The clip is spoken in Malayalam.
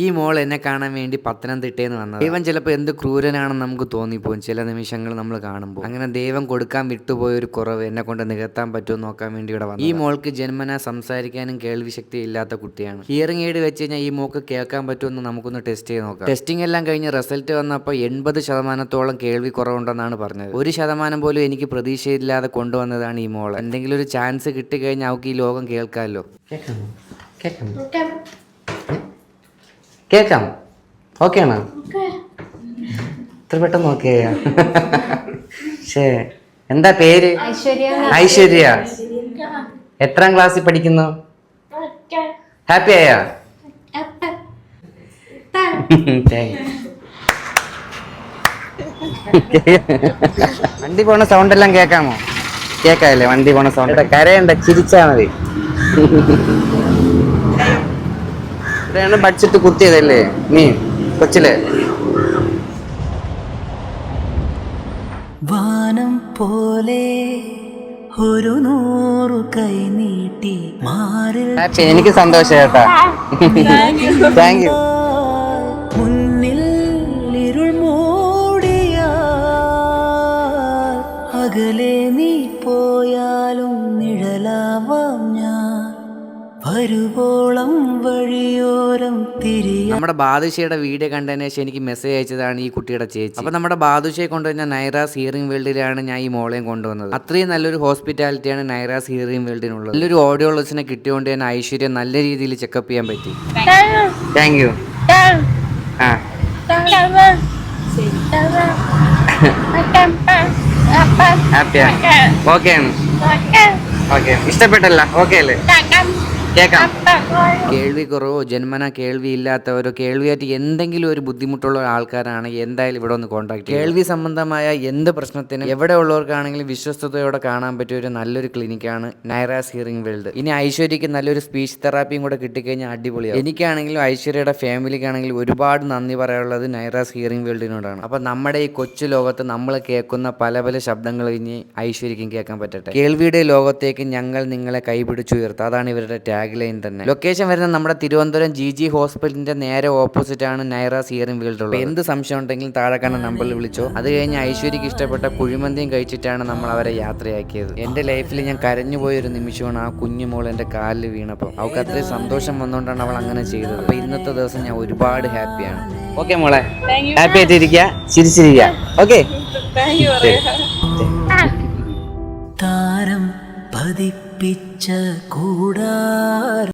ഈ മോൾ എന്നെ കാണാൻ വേണ്ടി പത്തനംതിട്ടേന്ന് നിന്ന് വന്നത്. ദൈവം ചിലപ്പോൾ എന്ത് ക്രൂരനാണെന്ന് നമുക്ക് തോന്നിപ്പോകും. ചില നിമിഷങ്ങൾ നമ്മൾ കാണുമ്പോൾ. അങ്ങനെ ദൈവം കൊടുക്കാൻ വിട്ടുപോയ ഒരു കുറവ് എന്നെ കൊണ്ട് നികത്താൻ പറ്റുമോ എന്ന് നോക്കാൻ വേണ്ടി ഇവിടെ വന്നു ഈ മോൾക്ക് ജന്മന സംസാരിക്കാനും കേൾവി ശക്തി ഇല്ലാത്ത കുട്ടിയാണ്. ഹിയറിംഗ് എയ്ഡ് വെച്ച് കഴിഞ്ഞാൽ ഈ മോൾക്ക് കേൾക്കാൻ പറ്റുമെന്ന് നമുക്കൊന്ന് ടെസ്റ്റ് ചെയ്ത് നോക്കാം. ടെസ്റ്റിംഗ് എല്ലാം കഴിഞ്ഞ് റിസൾട്ട് വന്നപ്പോൾ എൺപത് ശതമാനത്തോളം കേൾവി കുറവുണ്ടെന്നാണ് പറഞ്ഞത്. ഒരു ശതമാനം പോലും എനിക്ക് പ്രതീക്ഷയില്ലാതെ കൊണ്ടുവന്നതാണ് ഈ മോൾ എന്തെങ്കിലും ഒരു ചാൻസ് കിട്ടിക്കഴിഞ്ഞാൽ അവൾക്ക് ഈ ലോകം കേൾക്കാമല്ലോ കേൾക്കാം കേൾക്കാമോ കേൾക്കാം ഓക്കെ ആണോ ഇത്ര പെട്ടെന്ന് ഓക്കെ ശേ എന്താ പേര്? ഐശ്വര്യ. എത്രാം ക്ലാസ്സിൽ പഠിക്കുന്നു? ഹാപ്പി ആയാ. വണ്ടി പോണ സൗണ്ട് എല്ലാം കേക്കാമോ? കേക്കാല്ലേ വണ്ടി പോണ സൗണ്ട് കരയണ്ട ചിരിച്ചാ മതി. ഇവിടെയാണ് ബഡ്ജറ്റ് കുത്തിയതല്ലേ? നീ കൊച്ചിലെ? വാനം പോലെ ഒരു നൂറു കൈ നീട്ടി ഹാപ്പി എനിക്ക് സന്തോഷം കേട്ടാ താങ്ക് യു മുന്നിൽ ഇരുൾ മൂടിയ അകലെ നീ പോയാലും നിഴലാവാം ഞാൻ. വരുവോളം വഴിയോരം തിരിയ നമ്മുടെ ബാദുഷയുടെ വീഡിയോ കണ്ടതിന് ശേഷം എനിക്ക് മെസ്സേജ് അയച്ചതാണ് ഈ കുട്ടിയുടെ ചേച്ചി. അപ്പൊ നമ്മുടെ ബാദുഷയെ കൊണ്ടുവന്ന നൈറാസ് ഹിയറിംഗ് വേൾഡിലാണ് ഞാൻ ഈ മോളെയും കൊണ്ടുവന്നത്. അത്രയും നല്ലൊരു ഹോസ്പിറ്റാലിറ്റിയാണ് നൈറാസ് ഹിയറിംഗ് വേൾഡിനുള്ളത് നല്ലൊരു ഓഡിയോളജിനെ കിട്ടിയോണ്ട് തന്നെ ഐശ്വര്യ നല്ല രീതിയിൽ ചെക്കപ്പ് ചെയ്യാൻ പറ്റി. താങ്ക് യു ആ. ഓക്കെ ഓക്കെ ഇഷ്ടപ്പെട്ടല്ല. ഓക്കെ അല്ലേ? കേക്കാം കേൾവി കുറവോ ജന്മന കേൾവി ഇല്ലാത്തവരോ കേൾവിയായിട്ട് എന്തെങ്കിലും ഒരു ബുദ്ധിമുട്ടുള്ള ആൾക്കാരാണ് എന്തായാലും ഇവിടെ ഒന്ന് കോൺടാക്ട് കേൾവി സംബന്ധമായ എന്ത് പ്രശ്നത്തിനും എവിടെ ഉള്ളവർക്കാണെങ്കിലും വിശ്വസ്തയോടെ കാണാൻ പറ്റിയ ഒരു നല്ലൊരു ക്ലിനിക്കാണ് നൈറാസ് ഹിയറിംഗ് വേൾഡ് ഇനി ഐശ്വര്യക്ക് നല്ലൊരു സ്പീച്ച് തെറാപ്പിയും കൂടെ കിട്ടിക്കഴിഞ്ഞാൽ അടിപൊളിയാണ് എനിക്കാണെങ്കിലും ഐശ്വര്യയുടെ ഫാമിലിക്കാണെങ്കിലും ഒരുപാട് നന്ദി പറയാനുള്ളത് നൈറാസ് ഹിയറിംഗ് വേൾഡിനോടാണ് അപ്പൊ നമ്മുടെ ഈ കൊച്ചു ലോകത്ത് നമ്മൾ കേൾക്കുന്ന പല പല ശബ്ദങ്ങൾ ഇനി ഐശ്വര്യക്കും കേൾക്കാൻ പറ്റട്ടെ. കേൾവിയുടെ ലോകത്തേക്ക് ഞങ്ങൾ നിങ്ങളെ കൈപിടിച്ചുയർത്തും. അതാണ് ഇവരുടെ ടാഗ്. ലൈൻ തന്നെ. ലൊക്കേഷൻ വരുന്നത് നമ്മുടെ തിരുവനന്തപുരം ജി ജി ഹോസ്പിറ്റലിന്റെ നേരെ ഓപ്പോസിറ്റ് ആണ് നൈറ സിയറിംഗ് ഫീൽഡ് ഉള്ളത്. എന്ത് സംശയം ഉണ്ടെങ്കിലും താഴെ കാണുന്ന നമ്പറിൽ വിളിച്ചോ. അത് കഴിഞ്ഞ് ഐശ്വര്യക്ക് ഇഷ്ടപ്പെട്ട കുഴിമന്തിയും കഴിച്ചിട്ടാണ് നമ്മൾ അവരെ യാത്രയാക്കിയത്. എന്റെ ലൈഫിൽ ഞാൻ കരഞ്ഞു പോയൊരു നിമിഷമാണ് ആ കുഞ്ഞു മോൾ എന്റെ കാലിൽ വീണപ്പോൾ. അവൾക്ക് അത്രയും സന്തോഷം വന്നുകൊണ്ടാണ് അവൾ അങ്ങനെ ചെയ്തത്. അപ്പൊ ഇന്നത്തെ ദിവസം ഞാൻ ഒരുപാട് ഹാപ്പിയാണ് ഓക്കെ മോളെ. ഹാപ്പി ആയിട്ടിരിക്കുക ചിരിച്ചിരിക്കുക ഓക്കെ പതിപ്പിച്ച കൂടാര.